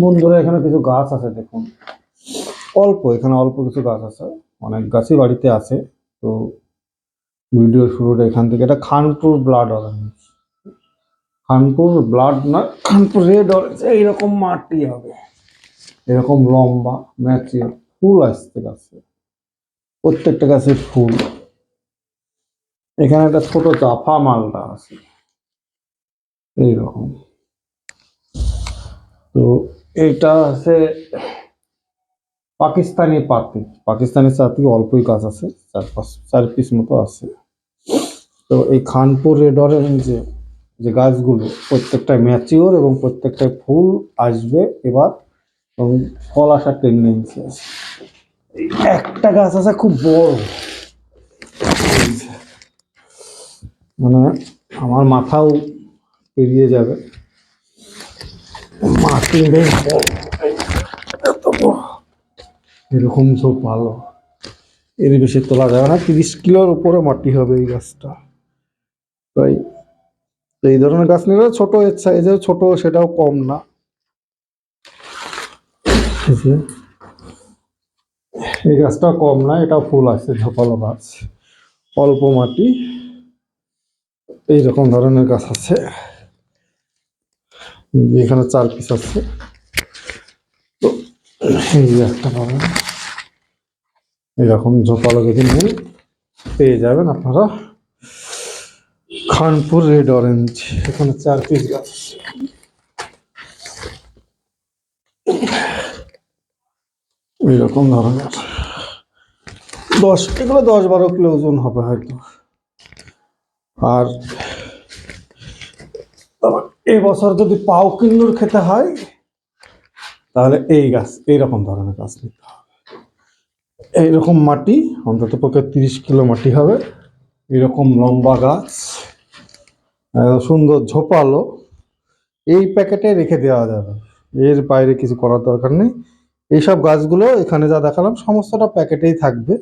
বন্ধুরা, এখানে কিছু গাছ আছে, দেখুন। অল্প, এখানে অল্প কিছু গাছ আছে। অনেক গাছই বাড়িতে আছে। তো ভিডিও শুরুটা এখান থেকে। এটা Khanpur blood orange. Khanpur blood না, খানপুর রেড অরেঞ্জ, এইরকম মাটি হবে। এরকম লম্বা, ম্যাচিওর ফুল আসছে গাছে। প্রত্যেকটা গাছে ফুল। এখানে একটা ছোট জাফা মালটা আছে। এইরকম। তো এটা আছে পাকিস্তানি পাতি। পাকিস্তানি থেকে অল্পই গাছ আছে, চার পাঁচ, চার পিস মতো আছে। তো এই খানপুর রেড অরেঞ্জে যে গাছগুলো, প্রত্যেকটা ম্যাচিওর এবং প্রত্যেকটায় ফুল আসবে এবার এবং ফল আসার টেন্ডেন্সি আছে একটা গাছ আছে খুব বড়। মানে আমার মাথাও পেরিয়ে যাবে। এত এরকম সব ভালো। এর বেশি তোলা যাবে না, তিরিশ কিলোর উপরে মাটি হবে এই গাছটা। তাই, এই ধরনের গাছ নিলে ছোট এর সাইজেও ছোট সেটাও কম না। এই গাছটা কম না, এটা ফুল আছে, ঝোপালো গাছ। অল্প মাটি, এইরকম ধরনের গাছ আছে। এখানে চার পিস আছে। তো, এই যে একটা পাবেন। এরকম ঝোপালো যদি নেন। পেয়ে যাবেন আপনারা। Khanpur red orange. এখানে চার পিস গাছ আছে। এইরকম ধরনের। দশ, এগুলো দশ বারো কিলো ওজন হবে হয়তো। আর আবার এবছর যদি পাও কিন্নুর খেতে হয়, তাহলে এই গাছ এইরকম ধরনের গাছ নিতে হবে। এইরকম মাটি, অন্তত পক্ষে তিরিশ কিলো মাটি হবে। এরকম লম্বা গাছ সুন্দর ঝোপালো। এই প্যাকেটে রেখে দেওয়া যাবে। এর বাইরে কিছু করার দরকার নেই। এইসব গাছগুলো এখানে যা দেখালাম, সমস্তটা প্যাকেটেই থাকবে।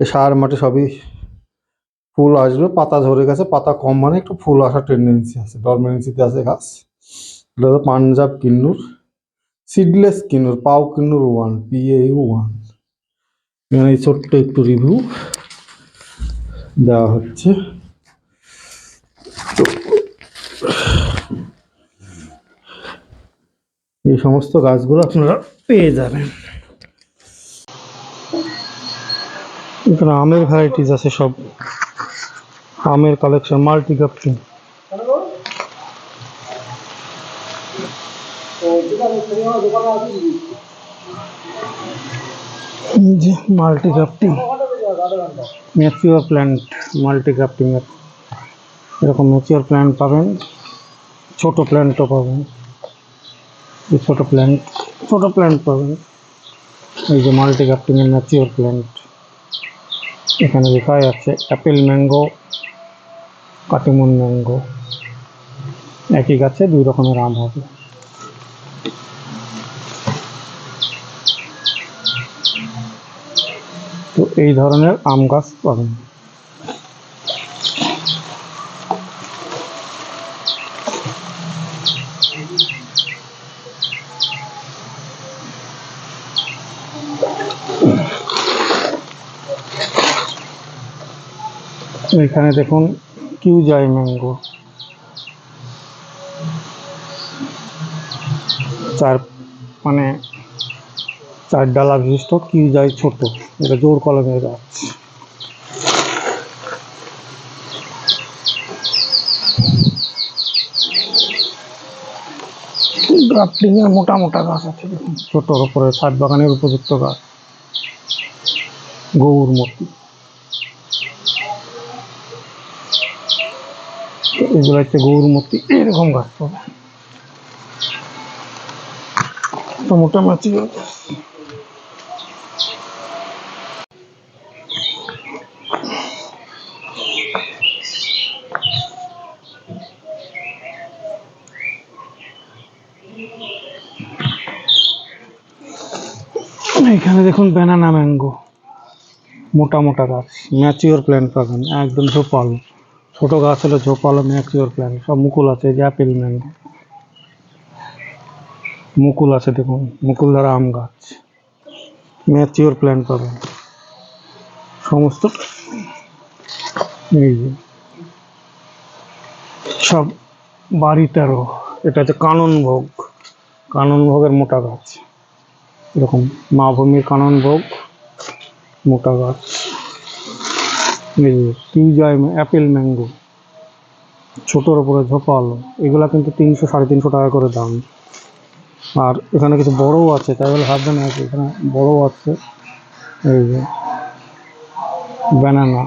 এই সার মাটি সবই ফুল আসবে পাতা ঝরে গেছে, পাতা কম মানে একটু ফুল আসার টেন্ডেন্সি আছে ডরমেন্সিতে আছে গাছ এটা পাঞ্জাব কিন্নুর সিডলেস কিন্নুর, পাও Kinnow one P A one এখানে এই ছোট্ট একটু রিভিউ দেওয়া হচ্ছে। এই সমস্ত গাছগুলো আপনারা পেয়ে যাবেন। এখানে আমের ভ্যারাইটিস আছে সব। আমের কালেকশন মাল্টি কাপ্টিং যে মাল্টি কাপ্টিং ম্যাচিওর প্ল্যান্ট মাল্টি কাপ্টিং এরকম ম্যাচিওর প্ল্যান্ট পাবেন, ছোট প্ল্যান্টও পাবেন। ছোট প্ল্যান্ট ছোট প্ল্যান্ট পাবেন। এই যে মাল্টি কাপ্টিং এর ম্যাচিওর প্ল্যান্ট এখানে লেখাই আছে অ্যাপেল ম্যাঙ্গো কাটিমন ম্যাঙ্গো একই গাছে দুই রকমের আম হবে। তো এই ধরনের আম গাছ পাবেন। এখানে দেখুন কিউ যায় ম্যাঙ্গো চার মানে চার ডালা বিশিষ্ট কিউ যায় ছোট। এটা জোর কলমের গাছ মোটা মোটা গাছ আছে দেখুন। ছোটর উপরে ছাদ বাগানের উপযুক্ত গাছ। গৌর মূর্তি। এগুলো হচ্ছে গৌর মূর্তি এরকম গাছ পাবে তো মোটামুটি এখানে দেখুন ব্যানানা ম্যাঙ্গো মোটা মোটা গাছ ম্যাচিওর প্ল্যান্ট পাবেন, একদম ঝোপালো ছোট গাছ হলে ঝোপালো ম্যাচিওর প্ল্যান্ট সব মুকুল আছে যে অ্যাপেল ম্যাঙ্গো মুকুল আছে দেখুন, মুকুল দ্বারা আম গাছ। ম্যাচিওর প্ল্যান্ট পাবেন। সমস্ত এই যে। সব বাড়ি তেরো, এটা হচ্ছে কানন ভোগ। কানন ভোগের মোটা গাছ। এরকম মা ভূমির কানন ভোগ, মোটা গাছ। এই যে কিউজাই অ্যাপেল ম্যাঙ্গো, ছোটোর ওপরে ঝোপালো, এগুলা কিন্তু তিনশো, সাড়ে তিনশো টাকা করে দাম। আর এখানে কিছু বড়ও আছে, তাই বলে ভাববে না যে এখানে বড়ও আছে, এই যে ব্যানানা।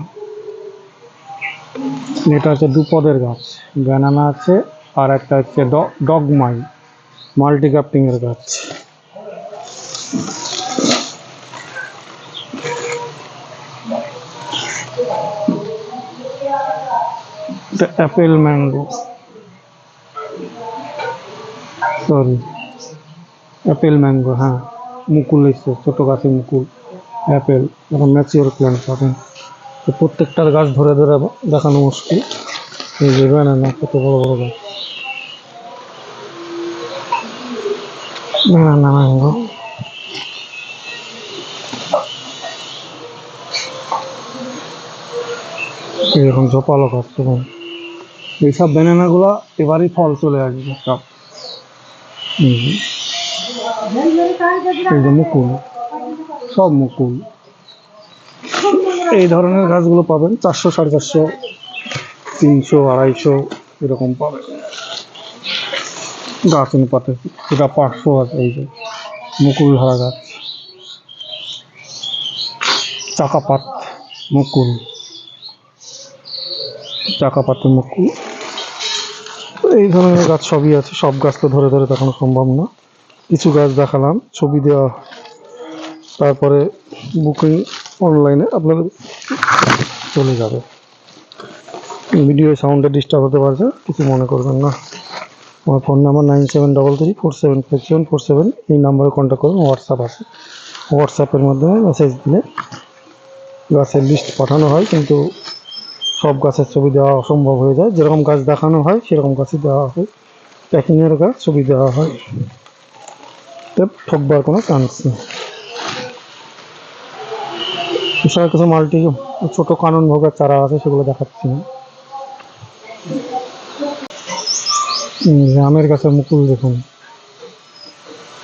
এটা হচ্ছে দুপদের গাছ, ব্যানানা আছে, আর একটা হচ্ছে ডগমাই মাল্টি গ্রাফটিংয়ের গাছ apple mango sorry apple mango হ্যাঁ। মুকুল এসছে, ছোটো গাছে মুকুল। অ্যাপেল এখন ম্যাচিওর প্ল্যান্ট পাবেন তো প্রত্যেকটার গাছ ধরে ধরে দেখানো মুশকিল। এই যে ব্যানানা কত বড় বড় গাছ। ব্যানানা ম্যাঙ্গো এরকম ঝোপালো গাছ, দেখুন। এইসব ব্যানানাগুলো এবারই ফল চলে আসবে সব। এই যে। মুকুল সব মুকুল। এই ধরনের গাছগুলো পাবেন চারশো সাড়ে চারশো তিনশো আড়াইশো এরকম পাবেন। গাছ অনুপাতে এটা পাঁচশো আছে এই যে মুকুল ধরা গাছ। চাকাপাত মুকুল। চাকাপাতের মুকুল। এই ধরনের গাছ সবই আছে, সব গাছ তো ধরে ধরে দেখানো সম্ভব না। কিছু গাছ দেখালাম, ছবি দেওয়া। তারপরে বুকিং অনলাইনে আপনাদের চলে যাবে। ভিডিও সাউন্ডে ডিস্টার্ব হতে পারছে, কিছু মনে করবেন না। আমার phone number nine seven double three four seven five seven four seven এই নাম্বারে কন্ট্যাক্ট করুন হোয়াটসঅ্যাপ আছে। হোয়াটসঅ্যাপের মাধ্যমে মেসেজ দিলে গাছের লিস্ট পাঠানো হয়, কিন্তু সব গাছের ছবি দেওয়া অসম্ভব হয়ে যায়। যেরকম গাছ দেখানো হয়, সেরকম গাছই দেওয়া হয়। প্যাকিংয়ের গাছ ছবি দেওয়া হয়। ঠকবার কোনো চান্স নেই। এছাড়া কিছু মাল্টি ছোটো কানন ভোগের চারা আছে, সেগুলো দেখাচ্ছি না। আমের গাছের মুকুল দেখুন।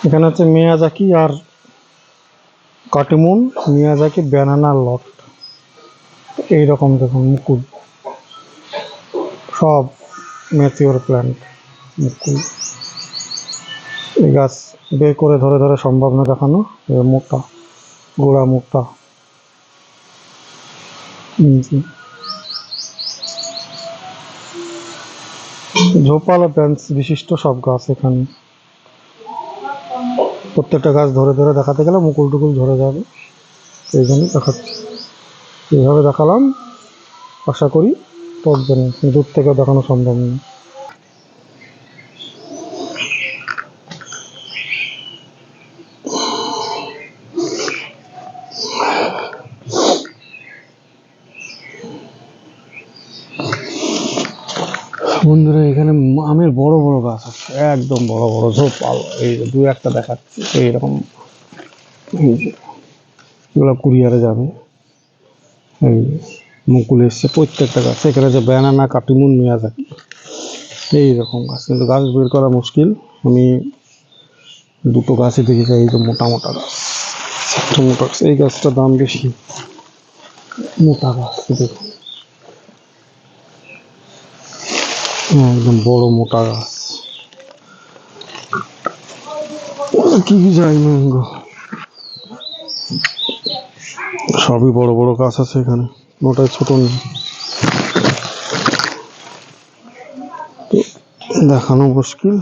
এখানে হচ্ছে মেয়াজাকি আর কাটিমুন, মিয়াজাকি, ব্যানানা লট এইরকম দেখুন মুকুল। সব ম্যাচিওর প্ল্যান্ট মুকুল। এই গাছ বের করে ধরে ধরে সম্ভব না দেখানো মোটা, গোড়া জি। ঝোপালো ব্রাঞ্চ বিশিষ্ট সব গাছ এখানে। প্রত্যেকটা গাছ ধরে ধরে দেখাতে গেলে মুকুল টুকুল ধরে যাবে। এই জন্য দেখাচ্ছি। এইভাবে দেখালাম। আশা করি পড়বেন দূর থেকে দেখানো সম্ভব নয়। বন্ধুরা, এখানে আমের বড় বড় গাছ আছে, একদম বড় বড় ঝোপাল। এই দু একটা দেখাচ্ছি এইরকম এগুলো কুরিয়ারে যাবে। এই মুকুল এসছে প্রত্যেকটা গাছ। এখানে যে ব্যানানা কাটিমুন মিয়াজাকি এই রকম গাছ। কিন্তু গাছ বের করা মুশকিল। আমি দুটো গাছই দেখেছি এই যে মোটা মোটা গাছ। মোটা গাছ। এই গাছটার দাম বেশি। মোটা গাছ দেখুন। হ্যাঁ, একদম বড় মোটা গাছ। কি যাই ম্যাঙ্গো? সবই বড় বড় গাছ আছে এখানে। ওটাই ছোট নেই দেখানো মুশকিল।